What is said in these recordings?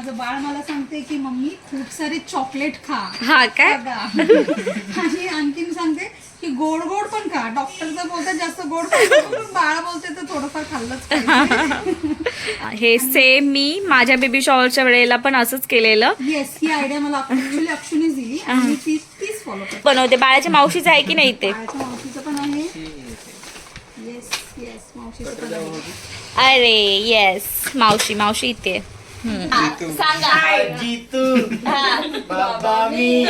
माझं बाळ मला सांगते की मम्मी खूप सारे चॉकलेट खा. हा काय. आणि आणखीन सांगते की गोड गोड पण खा. डॉक्टर जर बोलतात जास्त गोड पण बाळ बोलते तर थोडंफार खाल्लंच हे सेम मी माझ्या बेबी शॉवरच्या वेळेला पण असंच केलेलं. येस ही आयडिया मला अक्षुनीच दिली आणि ती तीच फॉलो बनवते. बाळाच्या मावशीचं आहे की नाही ते? मावशीचं पण आहे. येस येस मावशीचं पण आहे. अरे येस मावशी मावशी इथे. जितू बाबा मी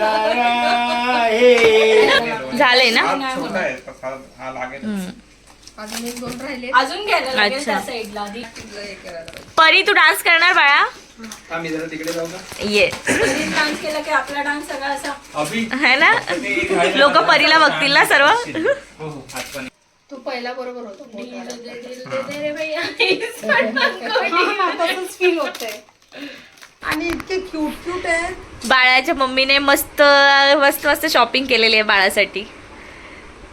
रारा हे झालंय ना? छोटा आहे तसा हा लागेल अजून एक दोन राहिले. अजून घ्यायला लागेल अच्छा. त्या साईडला आधी. परी तू डान्स करणार बाळा? आम्ही जरा तिकडे जाऊ का ये. डान्स केला की आपला डान्स सगळा असा? अभि. है ना? लोक परीला बघतील ना सर्व? हो हो हात पण तो पहिला बरोबर होता तसंच फील होतंय. आणि इतके क्यूट क्यूट आहे. बाळाच्या मम्मीने मस्त मस्त मस्त शॉपिंग केलेली आहे बाळासाठी.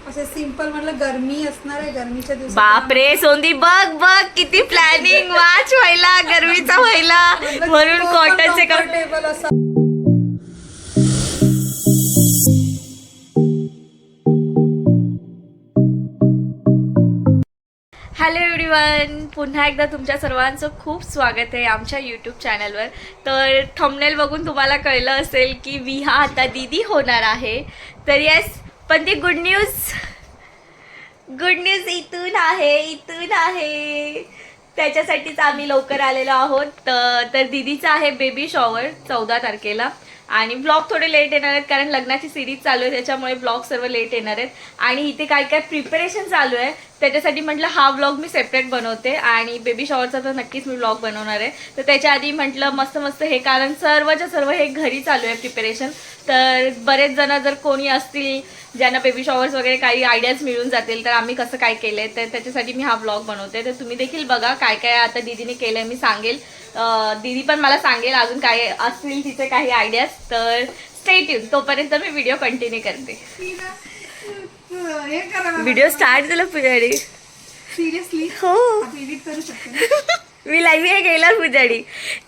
असे सिंपल म्हटलं गरमी असणार आहे गरमीच्या दिवसात बापरे सोंदी बघ बघ किती प्लॅनिंग वाच व्हायला गरमीचा व्हायला. म्हणून कॉटनचे कम्फर्टेबल असा. हॅलो एवरीवन पुन्हा एकदा तुमच्या सर्वांचं खूप स्वागत आहे आमच्या यूट्यूब चॅनलवर तर थंबनेल बघून तुम्हाला कळलं असेल की विहा आता दीदी होणार आहे. तर येस पण ती गुड न्यूज गुड न्यूज इथून आहे इथून आहे. त्याच्यासाठीच आम्ही लवकर आलेलो आहोत. तर दीदीचं आहे बेबी शॉवर चौदा तारखेला. आणि ब्लॉग थोडे लेट येणार आहेत कारण लग्नाची सिरीज चालू आहे त्याच्यामुळे ब्लॉग सर्व लेट येणार आहेत. आणि इथे काय काय प्रिपरेशन चालू आहे त्याच्यासाठी म्हटलं हा ब्लॉग मी सेपरेट बनवते. आणि बेबी शॉवरचा तर नक्कीच मी ब्लॉग बनवणार आहे. तर त्याच्या आधी म्हटलं मस्त मस्त हे कारण सर्वच्या सर्व हे घरी चालू आहे प्रिपरेशन तर बरेच जण जर कोणी असतील ज्यांना बेबी शॉवर्स वगैरे काही आयडियाज मिळून जातील तर आम्ही कसं काय केलं तर त्याच्यासाठी मी हा ब्लॉग बनवते. तर तुम्ही देखील बघा काय काय आता दीदीने केलं मी सांगेल. दीदी पण मला सांगेल अजून काय असतील तिचे काही आयडियाज तर स्टेट येऊन तोपर्यंत मी व्हिडिओ कंटिन्यू करते. करा व्हिडिओ स्टार्ट झाला पुजारी. सिरियसली हो. करू शकते? मी लाईव्ह हे गेला पुजारी.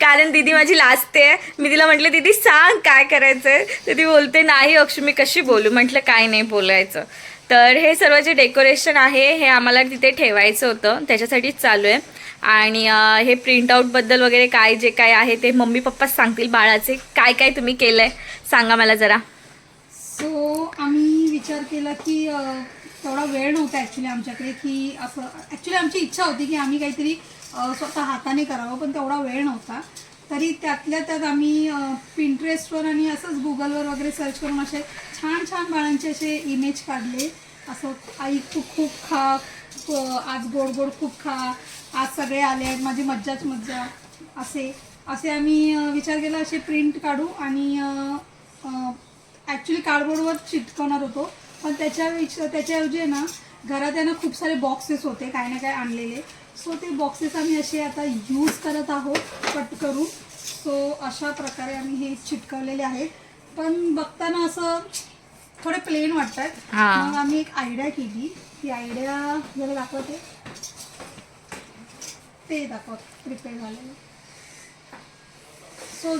कारण दीदी माझी लाजते मी तिला म्हटलं दीदी सांग काय करायचंय? तर ती बोलते नाही अक्षु मी कशी बोलू? म्हटलं काय नाही बोलायचं. तर हे सर्व जे डेकोरेशन आहे हे आम्हाला तिथे ठेवायचं होतं. त्याच्यासाठीच चालू आहे. आणि हे प्रिंटआउटबद्दल वगैरे काय जे काय आहे ते मम्मी पप्पाच सांगतील बाळाचे. काय काय तुम्ही केलं आहे सांगा मला जरा. सो आम्ही विचार केला की तेवढा वेळ नव्हता ॲक्च्युली आमच्याकडे की असं ॲक्च्युली आमची इच्छा होती की आम्ही काहीतरी स्वतः हाताने करावं पण तेवढा वेळ नव्हता. तरी त्यातल्या त्यात आम्ही पिंटरेस्टवर आणि असंच गुगलवर वगैरे सर्च करून असे छान छान बाळांचे असे इमेज काढले. असं आई खूप खूप खा आज गोड गोड खूप खा आज सगळे आले आहेत माझी मज्जाच मज्जा. असे असे आम्ही विचार केला असे प्रिंट काढू आणि ॲक्च्युली कार्डबोर्डवर चिटकवणार होतो. पण त्याच्या विच त्याच्याऐवजी ना घरात आहे ना खूप सारे बॉक्सेस होते काय ना काय आणलेले. सो ते बॉक्सेस आम्ही असे आता यूज करत आहोत कट करून सो अशा प्रकारे आम्ही हे चिटकवलेले आहेत. पण बघताना असं थोडे प्लेन वाटतात. मग आम्ही एक आयडिया केली. ती आयडिया जरा दाखवते. ते दाखवत प्रिपेअर झालेलं. सो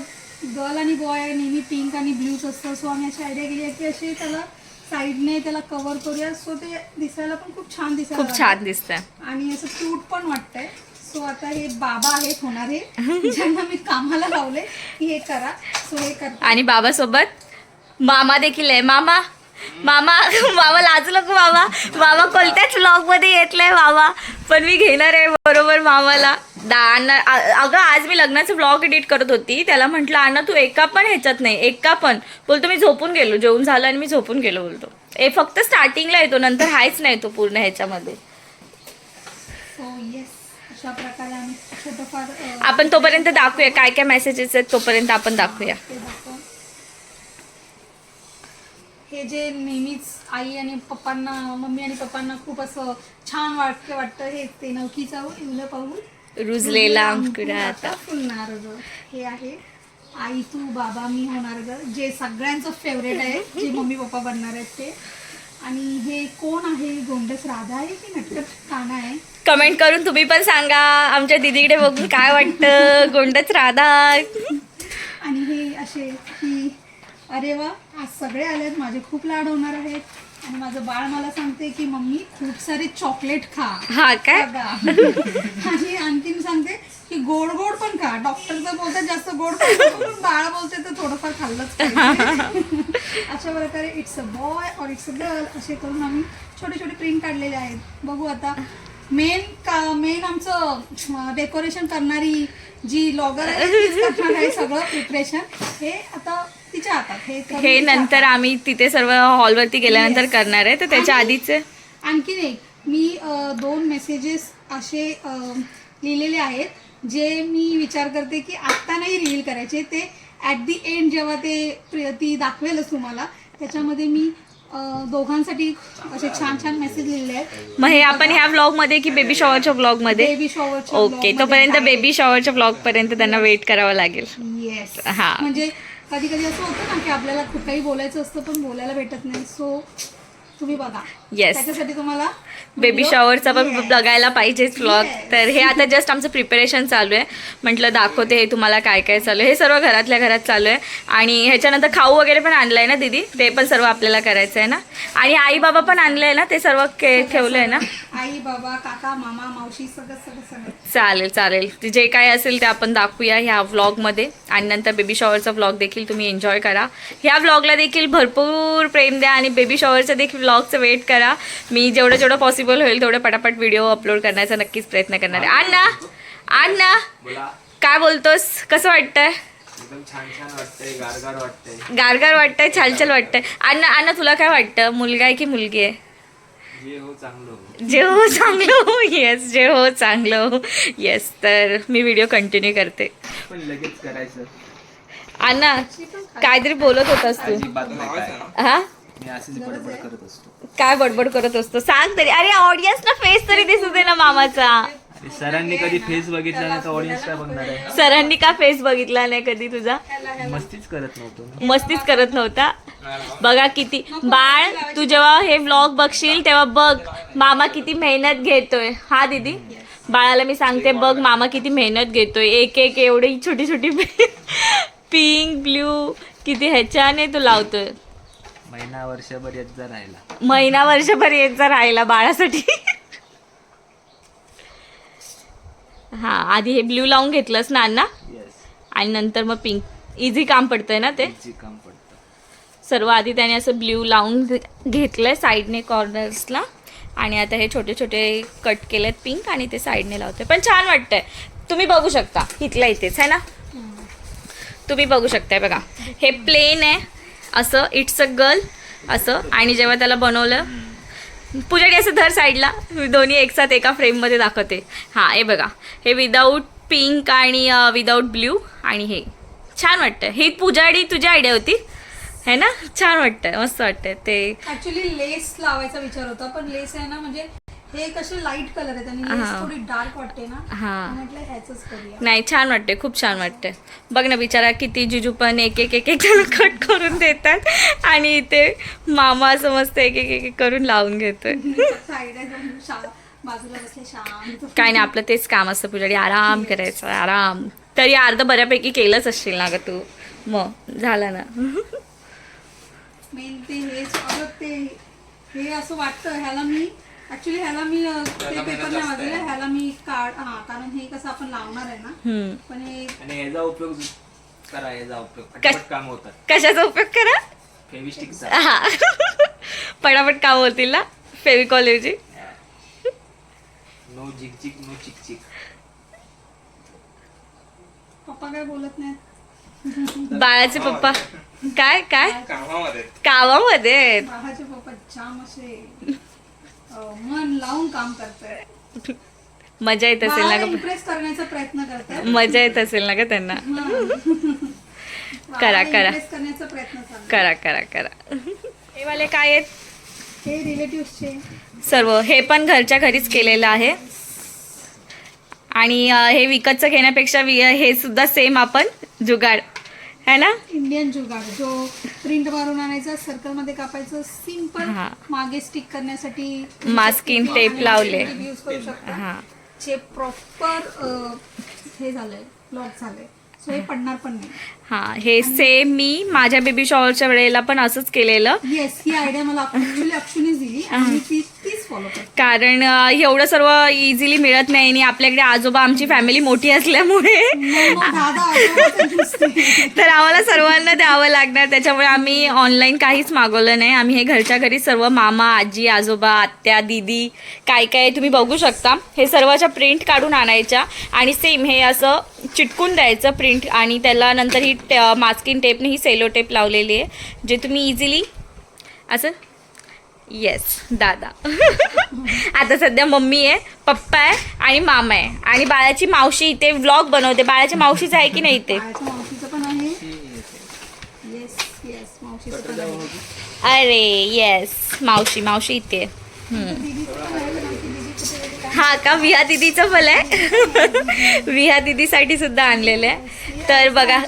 गर्ल आणि बॉय नेहमी पिंक आणि ब्ल्यूच असतं. सो आम्ही अशी आयडिया केली आहे की असे त्याला साईडने त्याला कव्हर करूया. सो ते दिसायला पण खूप छान दिसायला खूप. छान दिसतंय. आणि असं क्यूट पण वाटतंय. सो आता हे बाबा आहेत होणारे ज्यांना मी कामाला लावले की हे करा. सो हे करता आणि बाबासोबत मामा देखील आहे. मामा मामा मामा लाजू नको मामा. मामा कोणत्याच व्लॉगमध्ये येतलंय मामा. पण मी घेणार आहे बरोबर मामाला. दा अण्णा अगं आज मी लग्नाचं ब्लॉग एडिट करत होती. त्याला म्हटलं अण्णा तू एका पण ह्याच्यात नाही एका पण. बोलतो मी झोपून गेलो जेवून झालं आणि मी झोपून गेलो बोलतो. ए फक्त स्टार्टिंगला येतो नंतर हायच नाही तो पूर्ण ह्याच्यामध्ये. आपण तोपर्यंत दाखवूया काय काय मेसेजेस आहेत तोपर्यंत आपण दाखवूया. हे जे नेहमीच आई आणि पप्पांना मम्मी आणि पप्पांना खूप असं छान वाटतं वाटतं हे ते नवकीचं इवलं पाहून. रुजलेला अंकुर आता. फुलणार ग. हे आहे. आई तू बाबा मी होणार ग. जे सगळ्यांचं फेवरेट आहे जे मम्मी पप्पा बनणार आहेत ते. आणि हे कोण आहे? गोंडस राधा आहे की नटकट काना आहे? कमेंट करून तुम्ही पण सांगा. आमच्या दीदीकडे बघून काय वाटतं? गोंडच राधा. आणि हे असे की अरे वा आज सगळे आलेत माझे खूप लाड होणार आहेत. आणि माझं बाळ मला सांगते की मम्मी खूप सारे चॉकलेट खा. हा काय? बघा. आणि आणखीन सांगते की गोड गोड पण खा. डॉक्टर तर बोलतात जास्त गोड खाऊ नको, पण बाळ बोलते तर थोडंफार खाल्लंच पाहिजे. अशा प्रकारे इट्स अ बॉय और इट्स अ गर्ल असे करून आम्ही छोटे छोटे प्रिंट काढलेले आहेत. बघू आता. मेन का मेन आमचं डेकोरेशन करणारी जी लॉगर आहे तीच करणार आहे सगळं प्रिपरेशन हे आता तिच्या हातात. हे हे तिच्या नंतर हातात. आम्ही तिथे सर्व हॉलवरती गेल्यानंतर Yes. करणार आहे. तर त्याच्या आणि- आधीच आणखीन एक मी अ, दोन मेसेजेस असे अ, लिहिलेले आहेत जे मी विचार करते की आत्ता नाही रिव्हील करायचे. ते ॲट दी एंड जेव्हा ते प्र- ती दाखवेलच तुम्हाला. त्याच्यामध्ये मी अ, दोघांसाठी असे छान छान मेसेज लिहिलेले आहेत. मग हे आपण ह्या व्लॉगमध्ये की बेबी शॉवरच्या व्लॉगमध्ये बेबी शॉवरच्या ओके तोपर्यंत बेबी शॉवरच्या व्लॉग पर्यंत त्यांना वेट करावं लागेल. येस हा. म्हणजे कधी कधी असं होतं ना की आपल्याला कुठेही बोलायचं असतं पण बोलायला भेटत नाही. सो तुम्ही बघा. Yes. त्याच्यासाठी तुम्हाला बेबी शॉवरचा पण. बघायला पाहिजेच व्लॉग. तर हे आता जस्ट आमचं प्रिपरेशन चालू आहे. म्हटलं दाखवते हे तुम्हाला काय काय चालू आहे. हे सर्व घरातल्या घरात चालू आहे. आणि ह्याच्यानंतर खाऊ वगैरे पण आणलं आहे ना दीदी? ते पण सर्व आपल्याला करायचं आहे ना? आणि आई बाबा पण आणलं आहे ना? ते सर्व के ठेवलं आहे ना? आई बाबा काका मामा मावशी सगळं सगळं चालेल चालेल. जे काय असेल ते आपण दाखवूया ह्या व्लॉगमध्ये आणि नंतर बेबी शॉवरचा व्लॉग देखील तुम्ही एन्जॉय करा. ह्या व्लॉगला देखील भरपूर प्रेम द्या आणि बेबी शॉवरचा देखील व्लॉगचं वेट करा. मी जेवढं जेवढं पॉसिबल होईल तेवढं पटापट व्हिडिओ अपलोड करण्याचा नक्कीच प्रयत्न करणार आहे. अण्णा अण्णा बोला. काय बोलतोस? कसं वाटतंय? छान छान गारगार वाटतंय. गारगार वाटतंय छालछाल वाटतंय. अण्णा अण्णा तुला काय वाटतं? मुलगा आहे की मुलगी आहे? जे हो चांगलं हो. जे हो चांगलं हो. येस जे हो चांगलं हो. येस तर मी व्हिडिओ कंटिन्यू करते. अण्णा काहीतरी बोलत होतास तू. हा? मी असेच बडबड करत असतो. काय बडबड करत असतो? सांग तरी. अरे ऑडियन्स ना फेस तरी दिसू दे ना मामाचा. अरे सरांनी कधी फेस बघितला नाही तर ऑडियन्स काय बघणार आहे? सरांनी का फेस बघितला नाही कधी तुझा? मस्तीच करत नव्हतो ना मस्तीच करत नव्हता? बघा किती बाळ तू जेव्हा हे व्लॉग बघशील तेव्हा बघ. मामा किती मेहनत घेतोय. हा दीदी? बाळाला मी सांगते बघ मामा किती मेहनत घेतोय. एक एक एवढी छोटी छोटी पिंक ब्ल्यू किती ह्याच्याने तू लावतोय. महिना वर्षभर येत जर राहिला. महिना वर्षभर येत जा राहिला बाळासाठी. हा आधी हे ब्ल्यू लावून घेतलंस ना अण्णा? येस आणि नंतर मग पिंक. इझी काम पडतंय ना ते? काम पडतं. सर्व आधी त्याने असं ब्ल्यू लावून घे- घेतलंय साईडने कॉर्नर्सला. आणि आता हे छोटे छोटे कट केलेत पिंक आणि ते साईडने लावते पण छान वाटतंय. तुम्ही बघू शकता. इथल्या इथेच आहे ना? तुम्ही बघू शकताय बघा. हे प्लेन आहे. असं इट्स अ गर्ल असं. आणि जेव्हा त्याला बनवलं पूजाडी असं धर साईडला दोन्ही एकसाथ एका फ्रेममध्ये दाखवते. हां हे बघा. हे विदाऊट पिंक आणि विदाऊट ब्ल्यू आणि हे. छान वाटतं. ही पूजाडी तुझी आयडिया होती? है ना? छान वाटतंय मस्त वाटतंय ते ऍक्च्युली लेस लावायचा विचार होता पण लेस आहे ना म्हणजे हे कसे लाइट कलर आहेत आणि लेस हा. थोडी डार्क वाटते ना. हा. म्हटलं ह्याच करूया. नाही छान वाटते खूप छान वाटते. बघ ना बिचारा किती जिजू पण एक एक एक एक जण कट करून देतात आणि इथे मामा असं मस्त एक एक एक एक करून लावून घेतोय. साईड आहे जाऊन शा- बाजूला बसले शांत. काय नाही आपलं तेच काम असतं पुजारी. आराम करायचं आराम. तरी अर्ध बऱ्यापैकी केलंच असशील ना ग तू. मग झालं ना. मेन ते हेच अगं ते हे असं वाटतं ह्याला मी ऍक्च्युली ह्याला मी ते पेपर नाही वाजले. ह्याला मी काढ हा कारण हे कसं आपण लावणार आहे ना. पण हे आणि याचा उपयोग करा याचा उपयोग. पटापट काम होतात. कशाचा उपयोग करा? फेविस्टिकचा हा. पटापट काम होतील ना फेविकॉलची नो झिक झिक नो चिक चिक. पप्पा काय बोलत नाहीत? बाळाचे पप्पा. काय काय? कामामध्ये. कामामध्ये. बाळाचे पप्पा जाम असे. मन लावून काम करतात मजा येत असेल ना इम्प्रेस करण्याचा प्रयत्न करतात. मजा येत असेल ना ग त्यांना? करा, करा. करण्याचा प्रयत्न करा करा करा. हे वाले काय आहेत? हे रिलेटिव्हचे सर्व. हे पण घरच्या घरीच केलेलं आहे. आणि हे विकतचं घेण्यापेक्षा हे सुद्धा सेम आपण. जुगाड. है ना? इंडियन जुगाड जो प्रिंट मारून आणायचा सर्कलमध्ये कापायचं सिंपल हा. मागे स्टिक करण्यासाठी Masking tape लावले. यूज करू शकता. हा. जे प्रॉपर हे झालंय लॉक झालंय. सो हे पडणार पण नाही. हा हे सेम मी माझ्या बेबी शॉवरच्या वेळेला पण असंच केलेलं. येस ही आयडिया मला अक्षुनीच दिली. आणि ती कारण एवढं सर्व इझिली मिळत नाही आणि आपल्याकडे आजोबा आमची फॅमिली मोठी असल्यामुळे. तर आम्हाला सर्वांना द्यावं लागणार. त्याच्यामुळे आम्ही ऑनलाईन काहीच मागवलं नाही. आम्ही हे घरच्या घरी सर्व मामा आजी आजोबा आत्या दीदी काय काय तुम्ही बघू शकता. हे सर्वाच्या प्रिंट काढून आणायच्या आणि सेम हे असं चिटकून द्यायचं प्रिंट आणि त्याला नंतर ही मास्किंग टेपने ही सेलो टेप लावलेली आहे जे तुम्ही इझिली असं? येस दादा. आता सध्या मम्मी आहे पप्पा आहे आणि मामा आहे. आणि बाळाची मावशी इथे व्लॉग बनवते. बाळाच्या मावशीचं आहे की नाही इथे? अरे येस मावशी मावशी इथे हा का? विहा दिदीचं पण आहे? विहा दिदीसाठी सुद्धा आणलेलं आहे. तर बघा.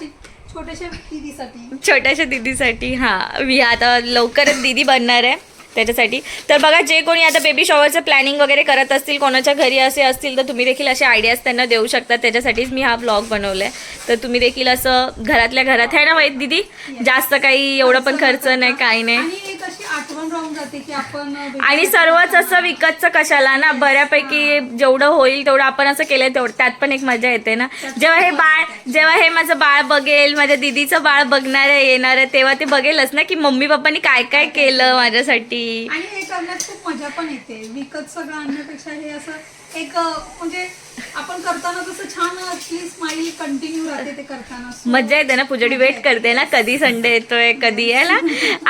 छोट्याशा दीदीसाठी. छोट्याशा दिदीसाठी हा. विहा आता लवकरच दिदी बनणार आहे. त्याच्यासाठी. तर बघा जे कोणी आता बेबी शॉवरचं प्लॅनिंग वगैरे करत असतील कोणाच्या घरी असे असतील तर तुम्ही देखील असे आयडियाज त्यांना देऊ शकता. त्याच्यासाठीच मी हा ब्लॉग बनवला आहे तर तुम्ही देखील असं घरातल्या घरात आहे ना माहीत दिदी? जास्त काही एवढं पण खर्च नाही काही नाही. एक अशी आठवण राहून जाते की आपण आणि सर्वच असं विकतचं कशाला ना बऱ्यापैकी जेवढं होईल तेवढं आपण असं केलं तेवढं त्यात पण एक मजा येते ना. जेव्हा हे बाळ जेव्हा हे माझं बाळ बघेल माझ्या दिदीचं बाळ बघणार आहे येणार आहे तेव्हा ते बघेलच ना की मम्मी पप्पानी काय काय केलं माझ्यासाठी. आणि हे करण्यात खूप मजा पण येते. विकत सगळं आणण्यापेक्षा हे असं एक म्हणजे आपण करताना कसं छान आपली स्माइल कंटिन्यू राहते ते करताना. मज्जा येते ना पुजाडी वेट करते ना कधी संडे येतोय कधी आहे ना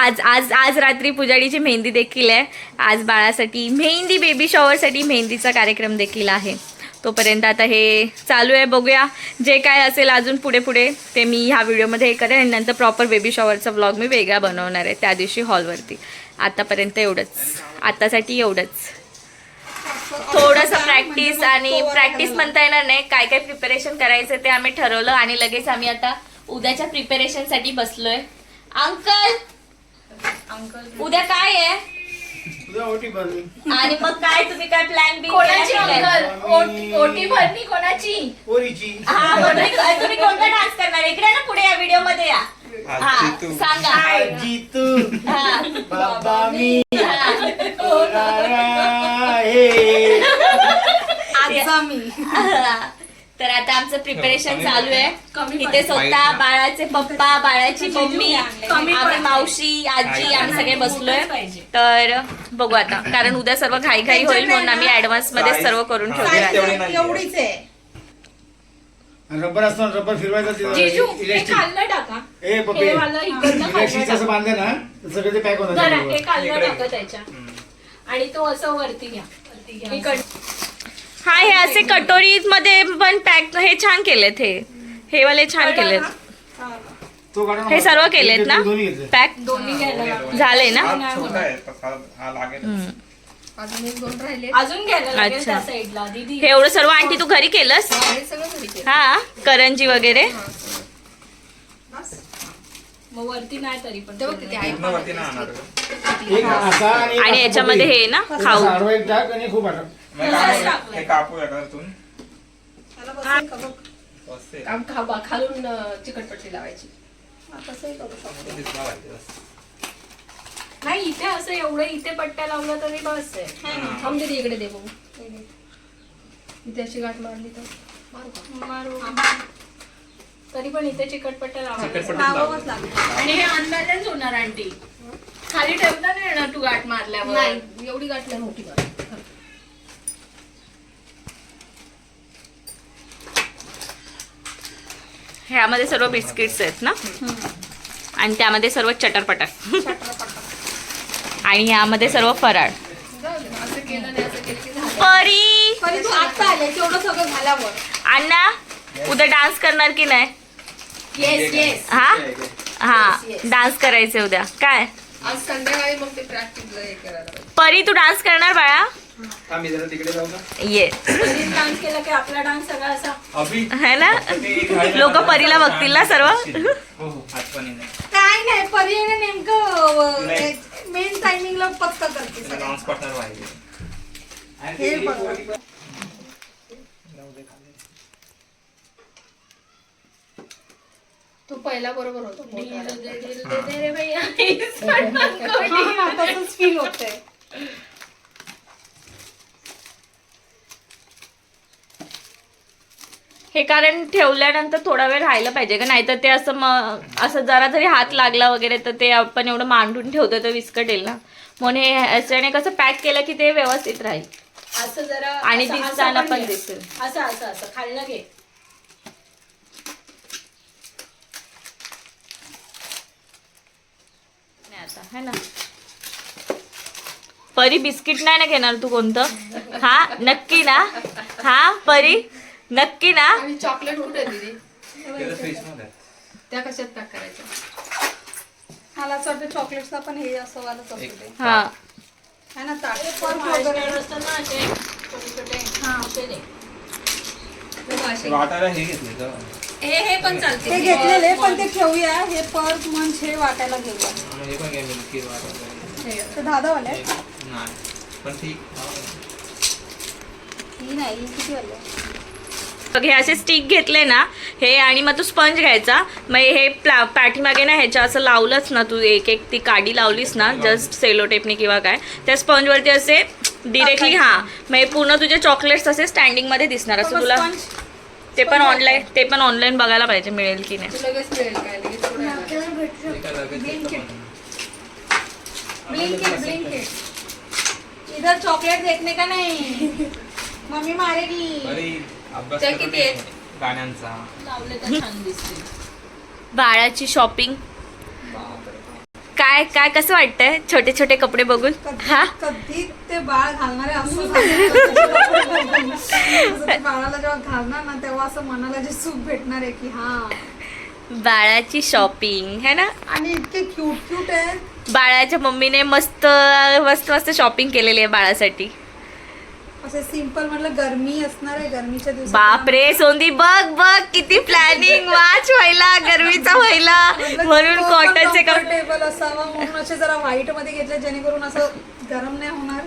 आज आज आज रात्री पुजाडीची मेहंदी देखील आहे. आज बाळासाठी मेहंदी बेबी शॉवरसाठी मेहंदीचा कार्यक्रम देखील आहे. तोपर्यंत आता हे चालू आहे बघूया. जे काय असेल अजून पुढे पुढे ते मी ह्या व्हिडिओमध्ये हे करेन. आणि नंतर प्रॉपर बेबी शॉवरचा व्लॉग मी वेगळा बनवणार आहे त्या दिवशी हॉलवरती आतापर्यंत एवढंच. आतासाठी एवढंच. थोडंसं प्रॅक्टिस आणि प्रॅक्टिस म्हणता येणार नाही. काय काय प्रिपरेशन करायचं ते आम्ही ठरवलं आणि लगेच आम्ही आता उद्याच्या प्रिपरेशनसाठी बसलोय. अंकल! अंकल उद्या काय आहे? आणि मग काय तुम्ही काय प्लॅन बी कोणाची अंकल? ओटी भरणी कोणाची? हा तुम्ही तुम्ही कोणता डान्स करणार? इकडे ना पुढे या व्हिडिओमध्ये या. हा सांगा. हा. आजचा मी. तर आता आमचं प्रिपरेशन चालू आहे. इथे स्वतः बाळाचे पप्पा बाळाची मम्मी आम्ही मावशी आजी आम्ही सगळे बसलोय. तर बघू आता. कारण उद्या सर्व घाई घाई होईल म्हणून आम्ही ऍडव्हान्समध्ये सर्व करून ठेवले रबर असतो ना, रबर फिरवायचं जिजू हे इलेक्ट्रिक. हे बांधलं ना सगळं ते पॅक टाका. होणार आणि तो असं वरती घ्या. वरती घ्या. इकडनं. हा हे असे कटोरी मध्ये पण पॅक हे छान केलेत हे. हे वाले छान केलेत. तो काढा ना. हे सर्व केलेत ना? दोन्ही घेतले. पॅक? दोन्ही घ्यायला लागतील. झाले ना? हा छोटा आहे तसा हा लागेल अजून घ्यायला लागेल अच्छा. त्या साईडला दीदी. हे एवढं सर्व आणखी तू घरी केलंस? हा करंजी वगैरे? मग वरती नाही तरी पण. पूर्ण वरती नाही आणणार. एक असा आणि एक आणि असा याच्यामध्ये. हे ना असा खाऊ. आडवा एक टाक आणि खूप आटा मग कापू- हे कापू याच्यातून बसते. काम खाबा खालून चिकटपट्टी लावायची. दिसला पाहिजे बस. नाही इथे असं एवढं इथे पट्ट्या लावल्या तरी बस आहे. थांब दीदी इकडे दे बघू. इथे अशी गाठ मारली तर. मारू का? मारू. तरी पण इथे चिकटपट्ट्या लावायच्या चिकटपट्टीत लावावंच. लागेल. आणि हे अनबॅलन्स होणार आंटी. खाली ठेवता नाही येणार तू गाठ मारल्यावर. नाही एवढी गाठ नाही. मोठी गाठ. ह्यामध्ये सर्व बिस्किट्स आहेत ना? आणि त्यामध्ये सर्व चटरपटर आणि ह्यामध्ये सर्व फराळ. असं केलं नाही असं केलं की झालं परी तरी तू आता आले तेवढं सगळं झाल्यावर. अण्णा उद्या डान्स करणार की नाही? येस येस हा. हा. डान्स करायचे उद्या. काय? आज संध्याकाळी मग ते हे करायला परी तू डान्स करणार बाळा? आम्ही जरा तिकडे जाऊ का ये. डान्स केला की आपला डान्स सगळा असा? अभि. है ना? लोक परीला बघतील ना सर्व. दिसशील. हो हो नाही काय नाही पर्याय नेमकं नाही. मेन टायमिंगला पक्क करते तिला सगळं. डान्स पार्टनर पाहिजे हे बघा. तू पहिला बरोबर होतो हा तसंच फील होतंय हे कारण ठेवल्यानंतर थोडा वेळ राहिलं पाहिजे का नाहीतर ते असं मग असं जरा जरी हात लागला वगैरे तर ते आपण एवढं मांडून ठेवतो तर विस्कटेल ना म्हणून हे ह्याच्याने कसं पॅक केलं की ते व्यवस्थित राहील असं जरा आणि दिसताना पण. दिसेल. असं असं असं खाल्लं घे आता है ना? परी बिस्किट नाही ना घेणार तू कोणतं? हा नक्की ना? हा परी नक्की ना? आणि चॉकलेट कुठे आहे. त्या कशात पॅक करायच्या? मला असं वाटतं चॉकलेट्सला पण हे असं वालच असू एक दे. हा. है ना ताट. ना असे छोटे छोटे हा. असे दे. बघ असे. वाटायला हे घेतले तर. हे हे पण चालते ते घेतलेले पण ते ठेवूया. हे मंच हे वाटायला घेऊया. हे पण घ्या मिल्की ते हे- नाही पण ठीक ही नाही ही किती वाले? बघ हे असे स्टिक घेतले ना हे आणि मग तू स्पंज घ्यायचा. मग हे प्ला पाठीमागे ना ह्याच्या असं लावलंच ना तू एक एक ती काडी लावलीस ना जस्ट सेलो टेपने किंवा काय त्या स्पंजवरती असे डिरेक्टली हा. मग हे पूर्ण तुझे चॉकलेट्स असे स्टँडिंगमध्ये दिसणार असं तुला ते पण ऑनलाईन ते पण ऑनलाईन बघायला पाहिजे मिळेल की नाही तू लगेच मिळेल काय लगेच थोडं आहे. एका जागेत Blinkit. पण. ब्लिंकिट ब्लिंकिट इधर चॉकलेट देखने का नहीं मम्मी मारेगी बरी अभ्यास त्या करून किती आहेत? ये. गाण्यांचा लावले तर छान दिसतील बाळाची शॉपिंग काय काय कसं वाटतंय? छोटे छोटे कपडे बघून? हा? कधी ते बाळ घालणारे असं बाळाला जेव्हा घालणार ना तेव्हा असं मनाला जे सुख भेटणार आहे की हा. बाळाची शॉपिंग है ना? आणि इतके क्यूट क्यूट आहे. बाळाच्या मम्मीने मस्त मस्त मस्त शॉपिंग केलेली आहे बाळासाठी. असे सिंपल म्हटलं गरमी असणार आहे गरमीच्या दिवसात बापरे सोंदी बघ बघ किती प्लॅनिंग वाच व्हायला गरमीचा व्हायला. म्हणून कॉटनचे कम्फर्टेबल असावा म्हणून असे जरा व्हाईटमध्ये घेतले जेणेकरून असं गरम नाही होणार.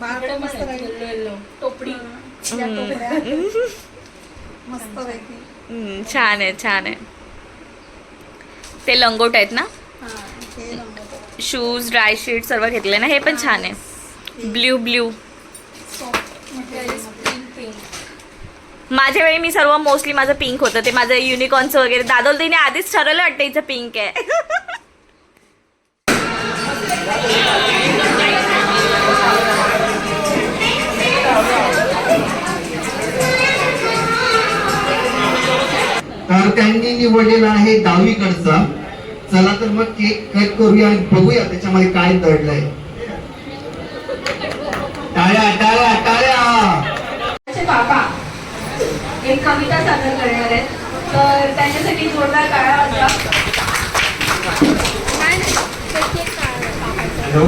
पण मस्त राहील. टोपडी. मस्त हम्म, छान आहे छान आहे. ते लंगोट आहेत ना? शूज ड्राय शीट सर्व घेतले ना? हे पण छान आहे. ब्ल्यू ब्ल्यू माझ्या वेळी मी सर्व मोस्टली माझं पिंक होतं. ते माझं युनिकॉर्नचं वगैरे. दादोल तिने आधीच ठरवलं वाटतं हिचं पिंक आहे. तर त्यांनी निवडलेला आहे डावीकडचा. चला तर मग केक कट करूया आणि बघूया त्याच्यामध्ये काय दडलंय. टाळ्या टाळ्या टाळ्या. बाबा एक कविता सादर करणार आहेत. तर त्यांच्यासाठी जोरदार काळा होता हॅलो?